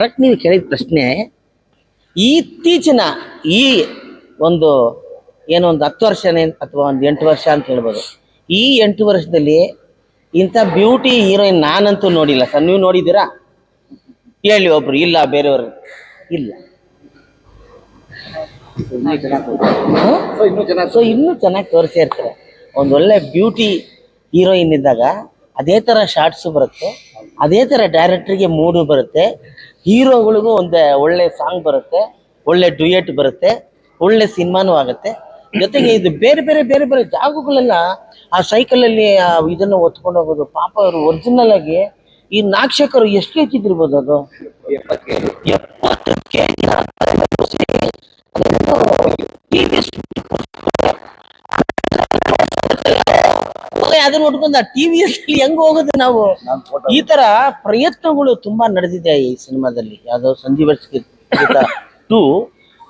Correct ನೀವು ಕೇಳಿದ ಪ್ರಶ್ನೆ, ಇತ್ತೀಚಿನ ಈ ಒಂದು ಏನೋ ಒಂದು ಹತ್ತು ವರ್ಷನೇ ಅಥವಾ ಒಂದು ಎಂಟು ವರ್ಷ ಅಂತ ಹೇಳ್ಬೋದು. ಈ ಎಂಟು ವರ್ಷದಲ್ಲಿ ಇಂಥ ಬ್ಯೂಟಿ ಹೀರೋಯಿನ್ ನಾನಂತೂ ನೋಡಿಲ್ಲ ಸರ್. ನೀವು ನೋಡಿದ್ದೀರಾ? ಹೇಳಿ ಒಬ್ರು, ಇಲ್ಲ, ಬೇರೆಯವರು. ಇಲ್ಲ. ಸೊ ಇನ್ನೂ ಚೆನ್ನಾಗಿ ತೋರಿಸಿರ್ತಾರೆ ಇರ್ತಾರೆ. ಒಂದು ಒಳ್ಳೆ ಬ್ಯೂಟಿ ಹೀರೋಯಿನ್ ಇದ್ದಾಗ ಅದೇ ಥರ ಶಾರ್ಟ್ಸು ಬರುತ್ತೆ. ಅದೇ ಥರ ಡೈರೆಕ್ಟ್ರಿಗೆ ಮೂಡು ಬರುತ್ತೆ. ಹೀರೋಗಳಿಗೂ ಒಂದು ಒಳ್ಳೆ ಸಾಂಗ್ ಬರುತ್ತೆ, ಒಳ್ಳೆ ಡ್ಯೂಯೆಟ್ ಬರುತ್ತೆ, ಒಳ್ಳೆ ಸಿನಿಮಾನೂ ಆಗುತ್ತೆ. ಜೊತೆಗೆ ಇದು ಬೇರೆ ಬೇರೆ ಬೇರೆ ಬೇರೆ ಜಾಗಗಳೆಲ್ಲ ಆ ಸೈಕಲಲ್ಲಿ ಆ ಇದನ್ನು ಹೊತ್ಕೊಂಡು ಹೋಗೋದು. ಪಾಪ ಅವರು ಒರಿಜಿನಲ್ ಆಗಿ ಈ ನಾಕ್ಷಕರು ಎಷ್ಟು ಹೆಚ್ಚಿದಿರ್ಬೋದು ಅದು? ಎಪ್ಪತ್ತು ಅದನ್ನ ಉಟ್ಕೊಂಡ ಟಿವಿ ಅಲ್ಲಿ ಹೆಂಗ್ ಹೋಗುದು ನಾವು? ಈ ತರ ಪ್ರಯತ್ನಗಳು ತುಂಬಾ ನಡೆದಿದೆ ಈ ಸಿನಿಮಾದಲ್ಲಿ. ಯಾವ್ದೋ ಸಂಜೀವ್ ಟೂ ಟು.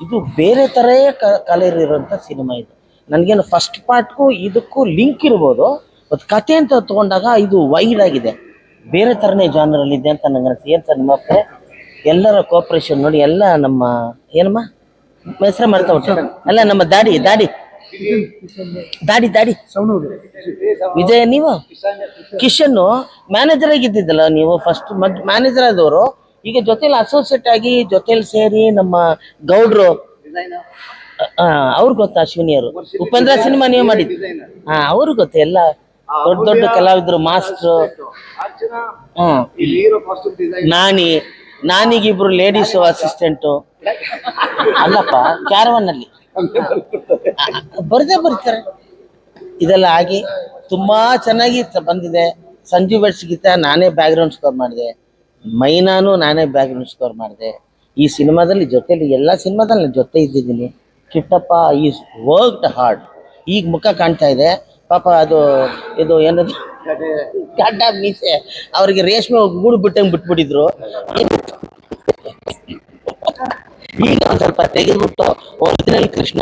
ಇದು ಬೇರೆ ತರೇ ಕಲೆಯಲ್ಲಿರುವಂತ ಇರುವಂತ ಸಿನಿಮಾ ಇದು. ನನ್ಗೇನು ಫಸ್ಟ್ ಪಾರ್ಟ್ಗೂ ಇದಕ್ಕೂ ಲಿಂಕ್ ಇರ್ಬೋದು. ಬಟ್ ಕತೆ ಅಂತ ತಗೊಂಡಾಗ ಇದು ವೈಡ್ ಆಗಿದೆ. ಬೇರೆ ತರನೇ ಜಾನರ್ ಅಲ್ಲಿ ಇದೆ ಅಂತ ನಂಗೆ ಅನ್ಸುತ್ತೆ ಏನ್ ಸರ್ ನಿಮ್ಮ? ಎಲ್ಲರ ಕೋಪರೇಷನ್ ನೋಡಿ ಎಲ್ಲ ನಮ್ಮ ಏನಮ್ಮ? ಹೆಸರ ಮಾಡ್ತಾ ಉಂಟು ಅಲ್ಲ ನಮ್ಮ ದಾಡಿ ದಾಡಿ. ದಾಡಿ ದಾಡಿ. ವಿಜಯ ನೀವು? ಕಿಶನ್ ಮ್ಯಾನೇಜರ್ ಆಗಿದ್ದಿದ್ದಲ್ಲ ನೀವು? ಫಸ್ಟ್ ಮ್ಯಾನೇಜರ್ ಆದವರು. ಈಗ ಜೊತೆಲಿ ಅಸೋಸಿಯೇಟ್ ಆಗಿ ಜೊತೆಲಿ ಸೇರಿ ನಮ್ಮ ಗೌಡ್ರು ಅವ್ರು ಗೊತ್ತಾ ಅಶ್ವಿನಿಯವರು ಉಪೇಂದ್ರ ಸಿನಿಮಾ ನೀವು ಮಾಡಿದ್ರು ಹಾ ಅವ್ರು ಗೊತ್ತು ಎಲ್ಲ ದೊಡ್ಡ ದೊಡ್ಡ ಕಲಾವಿದರು ಮಾಸ್ಟ್ರು. ನಾನಿ ನಾನಿಗಿಬ್ರು ಲೇಡೀಸ್ ಅಸಿಸ್ಟೆಂಟು ಅಲ್ಲಪ್ಪ ಕ್ಯಾರವನ್ ಅಲ್ಲಿ. ಬರ್ದೇ ಬರ್ತಾರೆ. ಇದೆಲ್ಲ ಆಗಿ ತುಂಬಾ ಚೆನ್ನಾಗಿ ಬಂದಿದೆ. ಸಂಜು ಬೆಟ್ಸ್ ಗೀತ ನಾನೇ ಬ್ಯಾಕ್ಗ್ರೌಂಡ್ ಸ್ಕೋರ್ ಮಾಡಿದೆ. ಮೈನಾನು ನಾನೇ ಬ್ಯಾಕ್ಗ್ರೌಂಡ್ ಸ್ಕೋರ್ ಮಾಡಿದೆ. ಈ ಸಿನಿಮಾದಲ್ಲಿ ಜೊತೆಲಿ ಎಲ್ಲ ಸಿನಿಮಾದಲ್ಲಿ ನಾನು ಜೊತೆ ಇದ್ದಿದ್ದೀನಿ. ಕಿಟ್ಟಪ್ಪ ಈಸ್ ವರ್ಕ್ಡ್ ಹಾರ್ಡ್ ಈಗ ಮುಖ ಕಾಣ್ತಾ ಇದೆ. ಪಾಪ ಅದು ಇದು ಏನದು? ಗಡ್ಡ ಮೀಸೆ. ಅವ್ರಿಗೆ ರೇಷ್ಮೆ ಗೂಡು ಬಿಟ್ಟಂಗೆ ಬಿಟ್ಬಿಟ್ಟಿದ್ರು. ಈಗ ಒಂದ್ ಸ್ವಲ್ಪ ತೆಗೆದ್ಬಿಟ್ಟು ಒರಿಜಿನಲ್ ಕೃಷ್ಣ